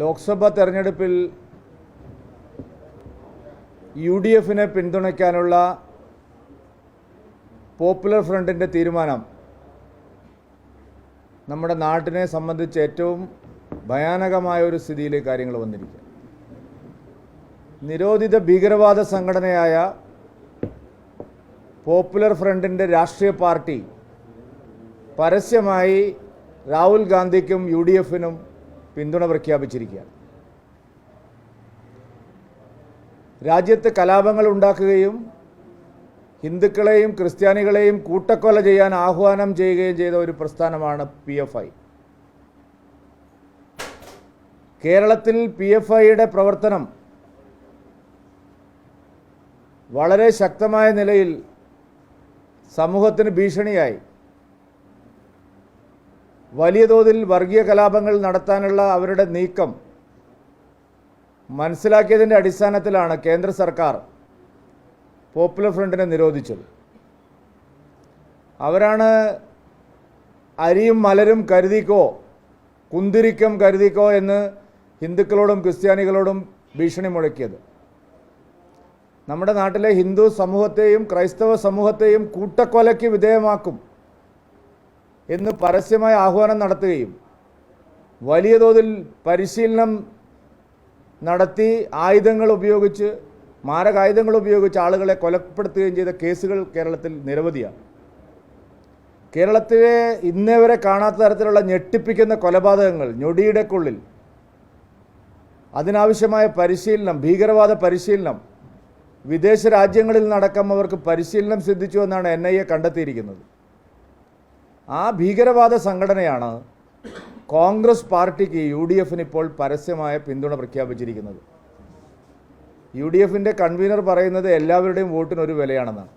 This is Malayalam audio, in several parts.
ലോക്സഭാ തെരഞ്ഞെടുപ്പിൽ യു ഡി എഫിനെ പിന്തുണയ്ക്കാനുള്ള പോപ്പുലർ ഫ്രണ്ടിന്റെ തീരുമാനം നമ്മുടെ നാട്ടിനെ സംബന്ധിച്ച് ഏറ്റവും ഭയാനകമായ ഒരു സ്ഥിതിയിലേക്ക് കാര്യങ്ങൾ വന്നിരിക്കുക. നിരോധിത ഭീകരവാദ സംഘടനയായ പോപ്പുലർ ഫ്രണ്ടിന്റെ രാഷ്ട്രീയ പാർട്ടി പരസ്യമായി രാഹുൽ ഗാന്ധിക്കും യു ഡി എഫിനും പിന്തുണ പ്രഖ്യാപിച്ചിരിക്കുകയാണ്. രാജ്യത്ത് കലാപങ്ങൾ ഉണ്ടാക്കുകയും ഹിന്ദുക്കളെയും ക്രിസ്ത്യാനികളെയും കൂട്ടക്കൊല ചെയ്യാൻ ആഹ്വാനം ചെയ്യുകയും ചെയ്ത ഒരു പ്രസ്ഥാനമാണ് പി എഫ് ഐ. കേരളത്തിൽ പി എഫ് ഐയുടെ പ്രവർത്തനം വളരെ ശക്തമായ നിലയിൽ സമൂഹത്തിന് ഭീഷണിയായി. വലിയ തോതിൽ വർഗീയ കലാപങ്ങൾ നടത്താനുള്ള അവരുടെ നീക്കം മനസ്സിലാക്കിയതിന്റെ അടിസ്ഥാനത്തിലാണ് കേന്ദ്ര സർക്കാർ പോപ്പുലർ ഫ്രണ്ടിനെ നിരോധിച്ചത്. അവരാണ് അരിയും മലരും കരുതിക്കോ കുന്തിരിക്കം കരുതിക്കോ എന്ന് ഹിന്ദുക്കളോടും ക്രിസ്ത്യാനികളോടും ഭീഷണി മുഴക്കിയത്. നമ്മുടെ നാട്ടിലെ ഹിന്ദു സമൂഹത്തെയും ക്രൈസ്തവ സമൂഹത്തെയും കൂട്ടക്കൊലയ്ക്ക് വിധേയമാക്കും എന്ന് പരസ്യമായ ആഹ്വാനം നടത്തുകയും വലിയ തോതിൽ പരിശീലനം നടത്തി ആയുധങ്ങൾ ഉപയോഗിച്ച് മാരകായുധങ്ങൾ ഉപയോഗിച്ച് ആളുകളെ കൊലപ്പെടുത്തുകയും ചെയ്ത കേസുകൾ കേരളത്തിൽ നിരവധിയാണ്. കേരളത്തിലെ ഇന്നേവരെ കാണാത്ത തരത്തിലുള്ള ഞെട്ടിപ്പിക്കുന്ന കൊലപാതകങ്ങൾ ഞൊടിയിടക്കുള്ളിൽ അതിനാവശ്യമായ പരിശീലനം ഭീകരവാദ പരിശീലനം വിദേശ രാജ്യങ്ങളിൽ നടക്കം അവർക്ക് പരിശീലനം സിദ്ധിച്ചു എന്നാണ് എൻ ഐ എ കണ്ടെത്തിയിരിക്കുന്നത്. ആ ഭീകരവാദ സംഘടനയാണ് കോൺഗ്രസ് പാർട്ടിക്ക് യു ഡി എഫിന് ഇപ്പോൾ പരസ്യമായ പിന്തുണ പ്രഖ്യാപിച്ചിരിക്കുന്നത്. യു ഡി എഫിന്റെ കൺവീനർ പറയുന്നത് എല്ലാവരുടെയും വോട്ടിന് ഒരു വിലയാണെന്നാണ്.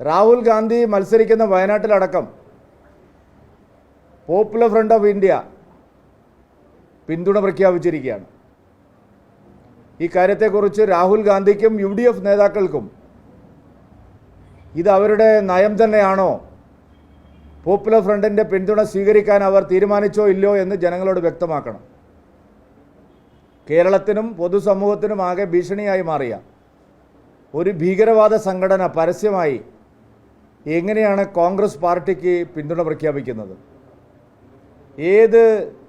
രാഹുൽ ഗാന്ധി മത്സരിക്കുന്ന വയനാട്ടിലടക്കം പോപ്പുലർ ഫ്രണ്ട് ഓഫ് ഇന്ത്യ പിന്തുണ പ്രഖ്യാപിച്ചിരിക്കുകയാണ്. ഈ കാര്യത്തെക്കുറിച്ച് രാഹുൽ ഗാന്ധിക്കും യു ഡി എഫ് നേതാക്കൾക്കും ഇത് അവരുടെ നയം തന്നെയാണോ? പോപ്പുലർ ഫ്രണ്ടിന്റെ പിന്തുണ സ്വീകരിക്കാൻ അവർ തീരുമാനിച്ചോ ഇല്ലയോ എന്ന് ജനങ്ങളോട് വ്യക്തമാക്കണം. കേരളത്തിനും പൊതുസമൂഹത്തിനും ആകെ ഭീഷണിയായി മാറിയ ഒരു ഭീകരവാദ സംഘടന പരസ്യമായി എങ്ങനെയാണ് കോൺഗ്രസ് പാർട്ടിക്ക് പിന്തുണ പ്രഖ്യാപിക്കുന്നത്? ഏത്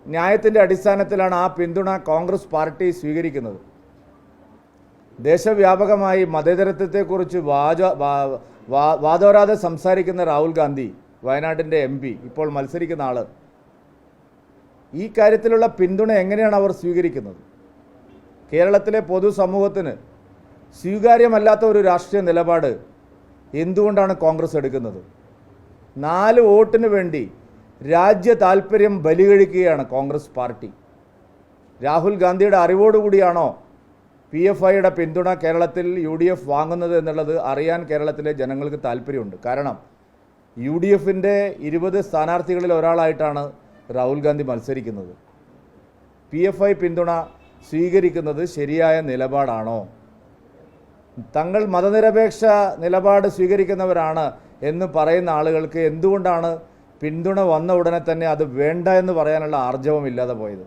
ന്യായത്തിന്റെ അടിസ്ഥാനത്തിലാണ് ആ പിന്തുണ കോൺഗ്രസ് പാർട്ടി സ്വീകരിക്കുന്നത്? ദേശവ്യാപകമായി മതേതരത്വത്തെക്കുറിച്ച് വാച വാ- വാദോരാതെ സംസാരിക്കുന്ന രാഹുൽ ഗാന്ധി വയനാട്ടിന്റെ എം പി ഇപ്പോൾ മത്സരിക്കുന്ന ആൾ ഈ കാര്യത്തിലുള്ള പിന്തുണ എങ്ങനെയാണ് അവർ സ്വീകരിക്കുന്നത്? കേരളത്തിലെ പൊതുസമൂഹത്തിന് സ്വീകാര്യമല്ലാത്ത ഒരു രാഷ്ട്രീയ നിലപാട് എന്തുകൊണ്ടാണ് കോൺഗ്രസ് എടുക്കുന്നത്? നാല് വോട്ടിന് വേണ്ടി രാജ്യ താൽപ്പര്യം ബലികഴിക്കുകയാണ് കോൺഗ്രസ് പാർട്ടി. രാഹുൽ ഗാന്ധിയുടെ അറിവോടുകൂടിയാണോ പി എഫ് ഐയുടെ പിന്തുണ കേരളത്തിൽ യു ഡി എഫ് വാങ്ങുന്നത് എന്നുള്ളത് അറിയാൻ കേരളത്തിലെ ജനങ്ങൾക്ക് താല്പര്യമുണ്ട്. കാരണം യു ഡി എഫിന്റെ ഇരുപത് സ്ഥാനാർത്ഥികളിൽ ഒരാളായിട്ടാണ് രാഹുൽ ഗാന്ധി മത്സരിക്കുന്നത്. പി എഫ് ഐ പിന്തുണ സ്വീകരിക്കുന്നത് ശരിയായ നിലപാടാണോ? തങ്ങൾ മതനിരപേക്ഷ നിലപാട് സ്വീകരിക്കുന്നവരാണ് എന്ന് പറയുന്ന ആളുകൾക്ക് എന്തുകൊണ്ടാണ് പിന്തുണ വന്ന ഉടനെ തന്നെ അത് വേണ്ട എന്ന് പറയാനുള്ള ആർജവമില്ലാതെ പോയത്?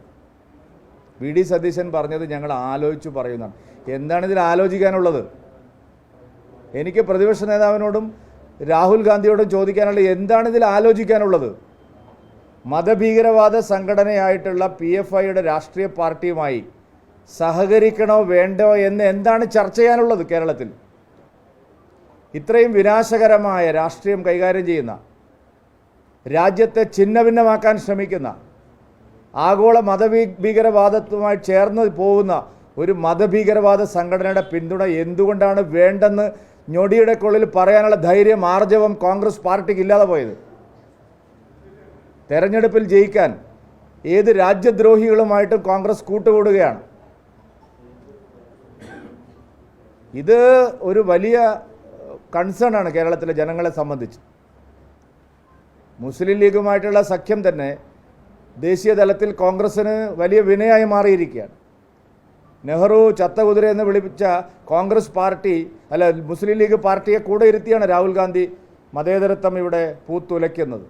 വി ഡി സതീശൻ പറഞ്ഞത് ഞങ്ങൾ ആലോചിച്ചു പറയുന്നതാണ്. എന്താണ് ഇതിൽ ആലോചിക്കാനുള്ളത്? എനിക്ക് പ്രതിപക്ഷ നേതാവിനോടും രാഹുൽ ഗാന്ധിയോടും ചോദിക്കാനുള്ള എന്താണ് ഇതിൽ ആലോചിക്കാനുള്ളത്? മതഭീകരവാദ സംഘടനയായിട്ടുള്ള പി എഫ് ഐയുടെ രാഷ്ട്രീയ പാർട്ടിയുമായി സഹകരിക്കണോ വേണ്ടോ എന്ന് എന്താണ് ചർച്ച ചെയ്യാനുള്ളത് കേരളത്തിൽ? ഇത്രയും വിനാശകരമായ രാഷ്ട്രീയം കൈകാര്യം ചെയ്യുന്ന രാജ്യത്തെ ഛിന്നഭിന്നമാക്കാൻ ശ്രമിക്കുന്ന ആഗോള മതഭീ ഭീകരവാദത്തുമായി ചേർന്ന് പോകുന്ന ഒരു മതഭീകരവാദ സംഘടനയുടെ പിന്തുണ എന്തുകൊണ്ടാണ് വേണ്ടെന്ന് ഞൊടിയുടെ കൊള്ളിൽ പറയാനുള്ള ധൈര്യം ആർജവം കോൺഗ്രസ് പാർട്ടിക്ക് ഇല്ലാതെ പോയത്? തെരഞ്ഞെടുപ്പിൽ ജയിക്കാൻ ഏത് രാജ്യദ്രോഹികളുമായിട്ടും കോൺഗ്രസ് കൂട്ടുകൂടുകയാണ്. ഇത് ഒരു വലിയ കൺസേൺ ആണ് കേരളത്തിലെ ജനങ്ങളെ സംബന്ധിച്ച്. മുസ്ലിം ലീഗുമായിട്ടുള്ള സഖ്യം തന്നെ ദേശീയ തലത്തിൽ കോൺഗ്രസ്സിന് വലിയ വിനയായി മാറിയിരിക്കുകയാണ്. നെഹ്റു ചത്തകുതിര എന്ന് വിളിപ്പിച്ച കോൺഗ്രസ് പാർട്ടി അല്ല മുസ്ലിം ലീഗ് പാർട്ടിയെ കൂടെ ഇരുത്തിയാണ് രാഹുൽ ഗാന്ധി മതേതരത്വം ഇവിടെ പൂത്തുലയ്ക്കുന്നത്.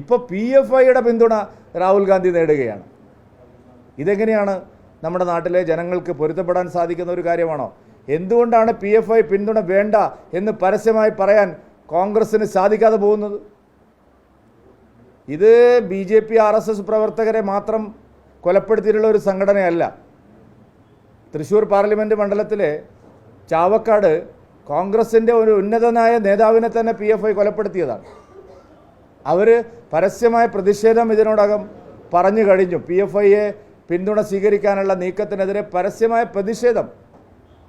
ഇപ്പോൾ പി എഫ് ഐയുടെ പിന്തുണ രാഹുൽ ഗാന്ധി നേടുകയാണ്. ഇതെങ്ങനെയാണ് നമ്മുടെ നാട്ടിലെ ജനങ്ങൾക്ക് പൊരുത്തപ്പെടാൻ സാധിക്കുന്ന ഒരു കാര്യമാണോ? എന്തുകൊണ്ടാണ് പി പിന്തുണ വേണ്ട എന്ന് പരസ്യമായി പറയാൻ കോൺഗ്രസ്സിന് സാധിക്കാതെ പോകുന്നത്? ഇത് B J P R S S പ്രവർത്തകരെ മാത്രം കൊലപ്പെടുത്തിയിട്ടുള്ള ഒരു സംഘടനയല്ല. തൃശ്ശൂർ പാർലമെന്റ് മണ്ഡലത്തിലെ ചാവക്കാട് കോൺഗ്രസിന്റെ ഒരു ഉന്നതനായ നേതാവിനെ തന്നെ പി എഫ് ഐ കൊലപ്പെടുത്തിയതാണ്. അവർ പരസ്യമായ പ്രതിഷേധം ഇതിനോടകം പറഞ്ഞു കഴിഞ്ഞു. പി എഫ് ഐയെ പിന്തുണ സ്വീകരിക്കാനുള്ള നീക്കത്തിനെതിരെ പരസ്യമായ പ്രതിഷേധം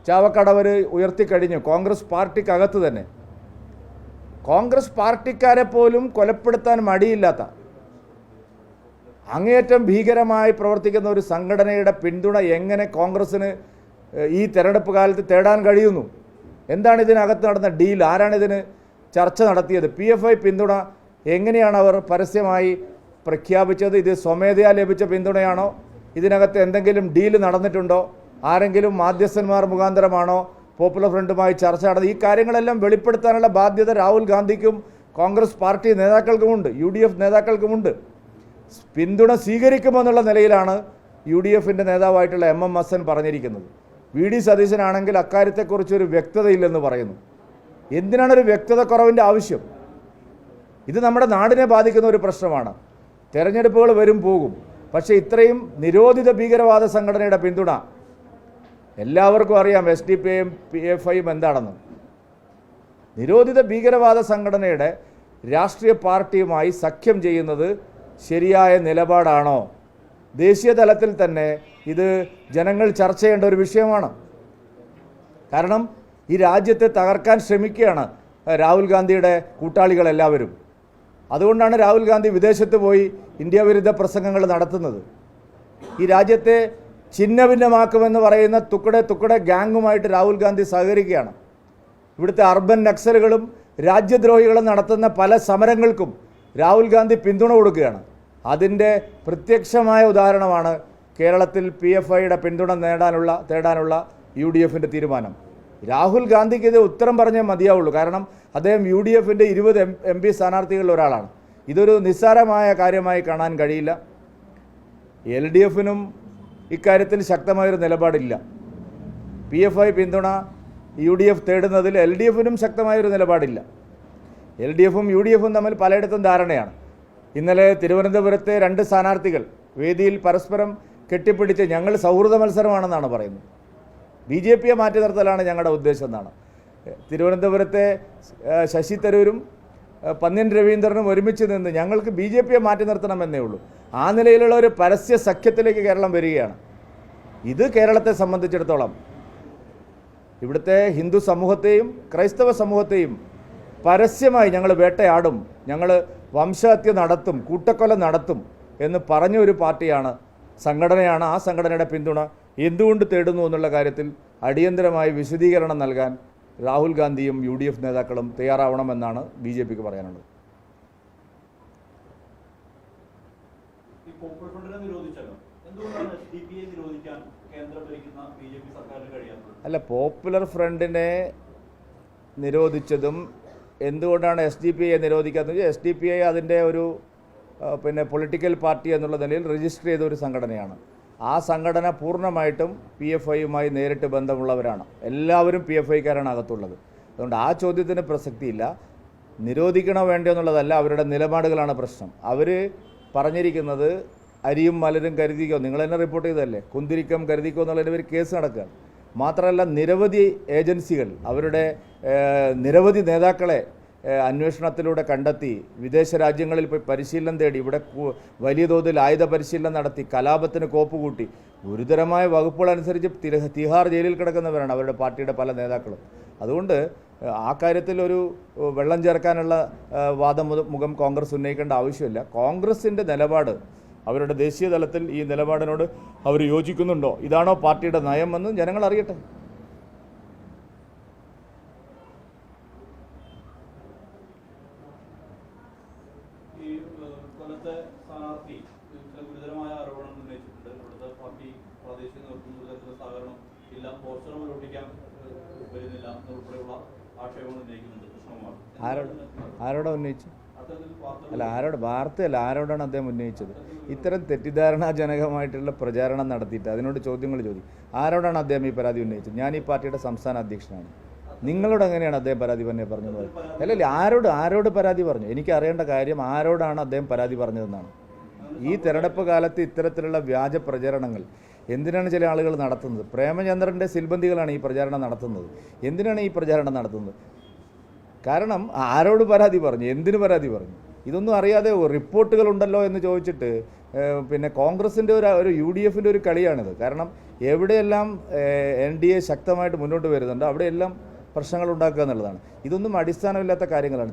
ചാവക്കാട് അവർ ഉയർത്തിക്കഴിഞ്ഞു കോൺഗ്രസ് പാർട്ടിക്കകത്ത് തന്നെ. കോൺഗ്രസ് പാർട്ടിക്കാരെ പോലും കൊലപ്പെടുത്താൻ മടിയില്ലാത്ത അങ്ങേയറ്റം ഭീകരമായി പ്രവർത്തിക്കുന്ന ഒരു സംഘടനയുടെ പിന്തുണ എങ്ങനെ കോൺഗ്രസ്സിന് ഈ തെരഞ്ഞെടുപ്പ് കാലത്ത് തേടാൻ കഴിയുന്നു? എന്താണ് ഇതിനകത്ത് നടന്ന ഡീൽ? ആരാണ് ഇതിന് ചർച്ച നടത്തിയത്? പി എഫ് ഐ പിന്തുണ എങ്ങനെയാണ് അവർ പരസ്യമായി പ്രഖ്യാപിച്ചത്? ഇത് സ്വമേധയാ ലഭിച്ച പിന്തുണയാണോ? ഇതിനകത്ത് എന്തെങ്കിലും ഡീൽ നടന്നിട്ടുണ്ടോ? ആരെങ്കിലും മാധ്യസ്ഥന്മാർ മുഖാന്തരമാണോ പോപ്പുലർ ഫ്രണ്ടുമായി ചർച്ച നടന്നത് ഈ കാര്യങ്ങളെല്ലാം വെളിപ്പെടുത്താനുള്ള ബാധ്യത രാഹുൽ ഗാന്ധിക്കും കോൺഗ്രസ് പാർട്ടി നേതാക്കൾക്കുമുണ്ട് യു ഡി എഫ് നേതാക്കൾക്കുമുണ്ട് പിന്തുണ സ്വീകരിക്കുമെന്നുള്ള നിലയിലാണ് യു ഡി എഫിന്റെ നേതാവായിട്ടുള്ള എം എം ഹസൻ പറഞ്ഞിരിക്കുന്നത്. വി ഡി സതീശനാണെങ്കിൽ അക്കാര്യത്തെക്കുറിച്ച് ഒരു വ്യക്തതയില്ലെന്ന് പറയുന്നു. എന്തിനാണ് ഒരു വ്യക്തത കുറവിന്റെ ആവശ്യം? ഇത് നമ്മുടെ നാടിനെ ബാധിക്കുന്ന ഒരു പ്രശ്നമാണ്. തെരഞ്ഞെടുപ്പുകൾ വരും പോകും. പക്ഷേ ഇത്രയും നിരോധിത ഭീകരവാദ സംഘടനയുടെ പിന്തുണ എല്ലാവർക്കും അറിയാം എസ് ഡി പി ഐയും പി എഫ് ഐയും എന്താണെന്ന്. നിരോധിത ഭീകരവാദ സംഘടനയുടെ രാഷ്ട്രീയ പാർട്ടിയുമായി സഖ്യം ചെയ്യുന്നത് ശരിയായ നിലപാടാണോ? ദേശീയ തലത്തിൽ തന്നെ ഇത് ജനങ്ങൾ ചർച്ച ചെയ്യേണ്ട ഒരു വിഷയമാണ്. കാരണം ഈ രാജ്യത്തെ തകർക്കാൻ ശ്രമിക്കുകയാണ് രാഹുൽ ഗാന്ധിയുടെ കൂട്ടാളികളെല്ലാവരും അതുകൊണ്ടാണ് രാഹുൽ ഗാന്ധി വിദേശത്ത് പോയി ഇന്ത്യ വിരുദ്ധ പ്രസംഗങ്ങൾ നടത്തുന്നത്. ഈ രാജ്യത്തെ ഛിന്നഭിന്നമാക്കുമെന്ന് പറയുന്ന തുക്കടെ തുക്കടെ ഗ്യാങ്ങുമായിട്ട് രാഹുൽ ഗാന്ധി സഹകരിക്കുകയാണ്. ഇവിടുത്തെ അർബൻ നക്സലുകളും രാജ്യദ്രോഹികളും നടത്തുന്ന പല സമരങ്ങൾക്കും രാഹുൽ ഗാന്ധി പിന്തുണ കൊടുക്കുകയാണ്. അതിന്റെ പ്രത്യക്ഷമായ ഉദാഹരണമാണ് കേരളത്തിൽ പി എഫ് ഐയുടെ പിന്തുണ നേടാനുള്ള തേടാനുള്ള യു ഡി എഫിന്റെ തീരുമാനം. രാഹുൽ ഗാന്ധിക്ക് ഇത് ഉത്തരം പറഞ്ഞേ മതിയാവുള്ളൂ. കാരണം അദ്ദേഹം യു ഡി എഫിന്റെ ഇരുപത് എം എം പി സ്ഥാനാർത്ഥികളിൽ ഒരാളാണ്. ഇതൊരു നിസ്സാരമായ കാര്യമായി കാണാൻ കഴിയില്ല. എൽ ഡി എഫിനും ഇക്കാര്യത്തിൽ ശക്തമായൊരു നിലപാടില്ല. പി എഫ് ഐ പിന്തുണ യു ഡി എഫ് തേടുന്നതിൽ എൽ ഡി എഫിനും ശക്തമായൊരു നിലപാടില്ല. എൽ ഡി എഫും യു ഡി എഫും തമ്മിൽ പലയിടത്തും ധാരണയാണ്. ഇന്നലെ തിരുവനന്തപുരത്തെ രണ്ട് സ്ഥാനാർത്ഥികൾ വേദിയിൽ പരസ്പരം കെട്ടിപ്പിടിച്ച് ഞങ്ങൾ സൗഹൃദ മത്സരമാണെന്നാണ് പറയുന്നത്. ബി ജെ പിയെ മാറ്റി നിർത്തലാണ് ഞങ്ങളുടെ ഉദ്ദേശം എന്നാണ്. തിരുവനന്തപുരത്തെ ശശി തരൂരും പന്ന്യൻ രവീന്ദ്രനും ഒരുമിച്ച് നിന്ന് ഞങ്ങൾക്ക് ബി ജെ പിയെ മാറ്റി നിർത്തണമെന്നേ ഉള്ളൂ. ആ നിലയിലുള്ള ഒരു പരസ്യ സഖ്യത്തിലേക്ക് കേരളം വരികയാണ്. ഇത് കേരളത്തെ സംബന്ധിച്ചിടത്തോളം ഇവിടുത്തെ ഹിന്ദു സമൂഹത്തെയും ക്രൈസ്തവ സമൂഹത്തെയും പരസ്യമായി ഞങ്ങൾ വേട്ടയാടും ഞങ്ങൾ വംശഹത്യ നടത്തും കൂട്ടക്കൊല നടത്തും എന്ന് പറഞ്ഞ ഒരു പാർട്ടിയാണ് സംഘടനയാണ്. ആ സംഘടനയുടെ പിന്തുണ എന്തുകൊണ്ട് തേടുന്നു എന്നുള്ള കാര്യത്തിൽ അടിയന്തരമായി വിശദീകരണം നൽകാൻ രാഹുൽ ഗാന്ധിയും യു ഡി എഫ് നേതാക്കളും തയ്യാറാവണമെന്നാണ് ബി ജെ പിക്ക് പറയാനുള്ളത് ഈ പോപ്പുലർ ഫ്രണ്ടിനെ നിരോധിച്ചല്ലോ എന്തുകൊണ്ടാണ് എസ് ഡി പി ഐ നിരോധിക്കാൻ കേന്ദ്രം ഭരിക്കുന്ന ബി ജെ പി സർക്കാരിന് കഴിയാത്തത്? അല്ല പോപ്പുലർ ഫ്രണ്ടിനെ നിരോധിച്ചതും എന്തുകൊണ്ടാണ് എസ് ഡി പി ഐ നിരോധിക്കാത്തത്? എസ് ഡി പി ഐ അതിന്റെ ഒരു പിന്നെ പൊളിറ്റിക്കൽ പാർട്ടി എന്നുള്ള നിലയിൽ രജിസ്റ്റർ ചെയ്ത ഒരു സംഘടനയാണ്. ആ സംഘടന പൂർണമായിട്ടും പി എഫ് ഐയുമായി നേരിട്ട് ബന്ധമുള്ളവരാണ്. എല്ലാവരും പി എഫ് ഐക്കാരാണ് അകത്തുള്ളത്. അതുകൊണ്ട് ആ ചോദ്യത്തിന് പ്രസക്തിയില്ല. നിരോധിക്കണോ വേണ്ടോ എന്നുള്ളതല്ല അവരുടെ നിലപാടുകളാണ് പ്രശ്നം. അവർ പറഞ്ഞിരിക്കുന്നത് അരിയും മലരും കരുതിക്കോ? നിങ്ങൾ തന്നെ റിപ്പോർട്ട് ചെയ്തതല്ലേ? കുന്തിരിക്കം കരുതിക്കോ എന്നുള്ളതിന്റെ പേര് കേസ് നടക്കുക മാത്രമല്ല നിരവധി ഏജൻസികൾ അവരുടെ നിരവധി നേതാക്കളെ അന്വേഷണത്തിലൂടെ കണ്ടെത്തി വിദേശ രാജ്യങ്ങളിൽ പോയി പരിശീലനം തേടി ഇവിടെ വലിയ തോതിൽ ആയുധ പരിശീലനം നടത്തി കലാപത്തിന് കോപ്പ് കൂട്ടി ഗുരുതരമായ വകുപ്പുകളനുസരിച്ച് തിഹാർ ജയിലിൽ കിടക്കുന്നവരാണ് അവരുടെ പാർട്ടിയുടെ പല നേതാക്കളും. അതുകൊണ്ട് ആ കാര്യത്തിൽ ഒരു വെള്ളം ചേർക്കാനുള്ള വാദം മുഖം കോൺഗ്രസ് ഉന്നയിക്കേണ്ട ആവശ്യമില്ല. കോൺഗ്രസിന്റെ നിലപാട് അവരുടെ ദേശീയ തലത്തിൽ ഈ നിലപാടിനോട് അവർ യോജിക്കുന്നുണ്ടോ? ഇതാണോ പാർട്ടിയുടെ നയമെന്ന് ജനങ്ങൾ അറിയട്ടെ. ആരോട് ആരോടെ ഉന്നയിച്ചു അല്ല ആരോട് വാർത്തയല്ല ആരോടാണ് അദ്ദേഹം ഉന്നയിച്ചത്? ഇത്തരം തെറ്റിദ്ധാരണാജനകമായിട്ടുള്ള പ്രചാരണം നടത്തിയിട്ട് അതിനോട് ചോദ്യങ്ങൾ ചോദിക്കും ആരോടാണ് അദ്ദേഹം ഈ പരാതി ഉന്നയിച്ചത്? ഞാൻ ഈ പാർട്ടിയുടെ സംസ്ഥാന അധ്യക്ഷനാണ്. നിങ്ങളോട് എങ്ങനെയാണ് അദ്ദേഹം പരാതി പറഞ്ഞത് പറഞ്ഞത്? അല്ലല്ല ആരോട് ആരോട് പരാതി പറഞ്ഞു? എനിക്ക് അറിയേണ്ട കാര്യം ആരോടാണ് അദ്ദേഹം പരാതി പറഞ്ഞതെന്നാണ്. ഈ തെരഞ്ഞെടുപ്പ് കാലത്ത് ഇത്തരത്തിലുള്ള വ്യാജ പ്രചരണങ്ങൾ എന്തിനാണ് ചില ആളുകൾ നടത്തുന്നത്? പ്രേമചന്ദ്രന്റെ സിൽബന്ധികളാണ് ഈ പ്രചാരണം നടത്തുന്നത്. എന്തിനാണ് ഈ പ്രചാരണം നടത്തുന്നത്? കാരണം ആരോട് പരാതി പറഞ്ഞു? എന്തിനു പരാതി പറഞ്ഞു? ഇതൊന്നും അറിയാതെ റിപ്പോർട്ടുകൾ ഉണ്ടല്ലോ എന്ന് ചോദിച്ചിട്ട് പിന്നെ കോൺഗ്രസിന്റെ ഒരു ഒരു യു ഡി എഫിന്റെ ഒരു കളിയാണിത്. കാരണം എവിടെയെല്ലാം എൻ ഡി എ ശക്തമായിട്ട് മുന്നോട്ട് വരുന്നുണ്ടോ അവിടെയെല്ലാം പ്രശ്നങ്ങൾ ഉണ്ടാക്കുക എന്നുള്ളതാണ്. ഇതൊന്നും അടിസ്ഥാനമില്ലാത്ത കാര്യങ്ങളാണ്.